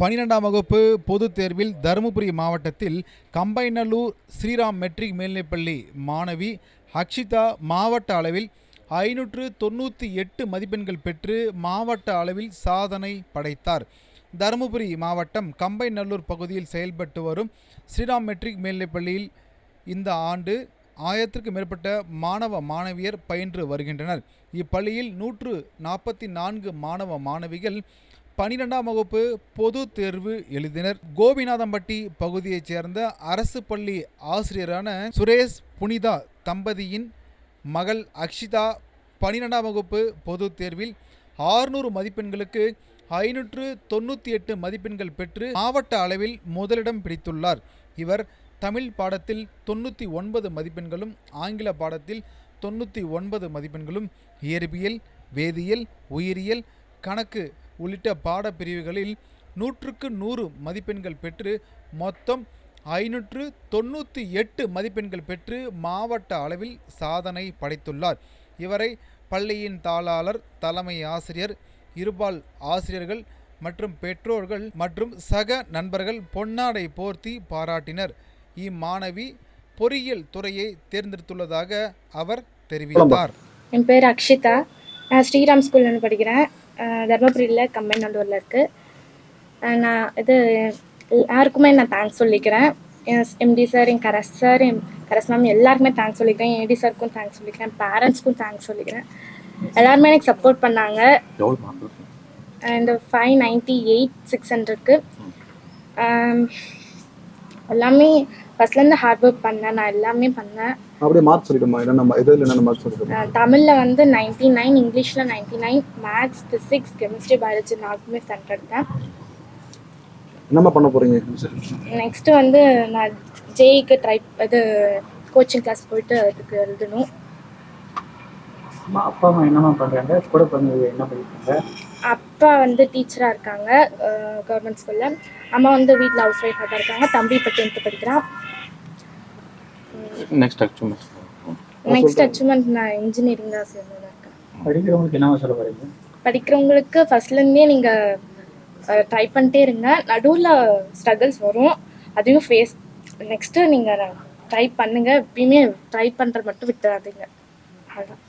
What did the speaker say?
பனிரெண்டாம் வகுப்பு பொதுத் தேர்வில் தருமபுரி மாவட்டத்தில் கம்பைநல்லூர் ஸ்ரீராம் மெட்ரிக் மேல்நிலைப்பள்ளி மாணவி அக்ஷிதா மாவட்ட அளவில் ஐநூற்று தொண்ணூற்றி எட்டு மதிப்பெண்கள் பெற்று மாவட்ட அளவில் சாதனை படைத்தார். தருமபுரி மாவட்டம் கம்பைநல்லூர் பகுதியில் செயல்பட்டு வரும் ஸ்ரீராம் மெட்ரிக் மேல்நிலைப்பள்ளியில் இந்த ஆண்டு ஆயிரத்திற்கு மேற்பட்ட மாணவ மாணவியர் பயின்று வருகின்றனர். இப்பள்ளியில் நூற்று நாற்பத்தி நான்கு மாணவ மாணவிகள் பனிரெண்டாம் வகுப்பு பொது தேர்வு எழுதினர். கோபிநாதம்பட்டி பகுதியைச் சேர்ந்த அரசு பள்ளி ஆசிரியரான சுரேஷ் புனிதா தம்பதியின் மகள் அக்ஷிதா பனிரெண்டாம் வகுப்பு பொது தேர்வில் ஆறுநூறு மதிப்பெண்களுக்கு ஐநூற்று தொண்ணூற்றி எட்டு மதிப்பெண்கள் பெற்று மாவட்ட அளவில் முதலிடம் பிடித்துள்ளார். இவர் தமிழ் பாடத்தில் தொண்ணூற்றி ஒன்பது மதிப்பெண்களும் ஆங்கில பாடத்தில் தொண்ணூற்றி ஒன்பது மதிப்பெண்களும் இயற்பியல் வேதியியல் உயிரியல் கணக்கு உள்ளிட்ட பாடப்பிரிவுகளில் நூற்றுக்கு நூறு மதிப்பெண்கள் பெற்று மொத்தம் ஐநூற்று தொண்ணூற்றி எட்டு மதிப்பெண்கள் பெற்று மாவட்ட அளவில் சாதனை படைத்துள்ளார். இவரை பள்ளியின் தாளாளர் தலைமை ஆசிரியர் இருபால் ஆசிரியர்கள் மற்றும் பெற்றோர்கள் மற்றும் சக நண்பர்கள் பொன்னாடை போர்த்தி பாராட்டினர். இம்மாணவி பொறியியல் துறையை தேர்ந்தெடுத்துள்ளதாக அவர் தெரிவித்தார். என் பேர் அக்ஷிதா. நான் ஸ்ரீராம் ஸ்கூல்லேருந்து படிக்கிறேன். தர்மபுரியில் கம்பைநல்லூரில் இருக்குது நான் இது யாருக்குமே நான் தேங்க்ஸ் சொல்லிக்கிறேன். என் எம்டி சார் என் கரஸ் சார் என் கரஸ் மேம் எல்லாருக்குமே தேங்க்ஸ் சொல்லிக்கிறேன். என் ஏடி சாருக்கும் தேங்க்ஸ் சொல்லிக்கிறேன். பேரண்ட்ஸ்க்கும் தேங்க்ஸ் சொல்லிக்கிறேன். எல்லாருமே எனக்கு சப்போர்ட் பண்ணாங்க. And five ninety eight six ஹண்ட்ரட்க்கு எல்லாமே ஃபஸ்ட்லேருந்து ஹார்ட் ஒர்க் பண்ணேன். நான் எல்லாமே பண்ணேன். அப்படியே மார்க் சொல்லிடுமா என்னென்ன எதில் என்னென்ன மார்க் சொல்லிடுமா தமிழில் வந்து நைன்ட்டி நைன் இங்கிலீஷில் ninety nine maths physics chemistry biology நாலுக்குமே centre எடுத்தேன் என்னம்மா பண்ண போறீங்க? நெக்ஸ்ட்டு வந்து நான் ஜேஇக்கு ட்ரை இது கோச்சிங் கிளாஸ் போயிட்டு அதுக்கு எழுதணும். அம்மா அப்பா அம்மா என்னம்மா பண்ணுறாங்க கூட பிறந்தது என்ன படிக்கிறாங்க அப்பா வந்து டீச்சராக இருக்காங்க கவர்மெண்ட் ஸ்கூலில் அம்மா வந்து வீட்டில் ஹவுஸ் ஒய்ஃபாக தான் இருக்காங்க. தம்பி இப்போ டென்த்து படிக்கிறான். நெக்ஸ்ட் அச்சீவ்மெண்ட் நெக்ஸ்ட் அச்சீவ்மெண்ட் நான் இன்ஜினியரிங் தான் சேர்ந்ததாக இருக்கேன். படிக்கிறவங்களுக்கு என்னவா சொல்ல போறீங்க? படிக்கிறவங்களுக்கு ஃபர்ஸ்ட்லேருந்தே நீங்கள் ட்ரை பண்ணிட்டே இருங்க. நடுவில் ஸ்ட்ரகிள்ஸ் வரும். அதையும் ஃபேஸ் நெக்ஸ்ட்டு நீங்கள் ட்ரை பண்ணுங்கள் எப்பயுமே ட்ரை பண்ணுறது மட்டும் விட்டுறாதீங்க. அதான்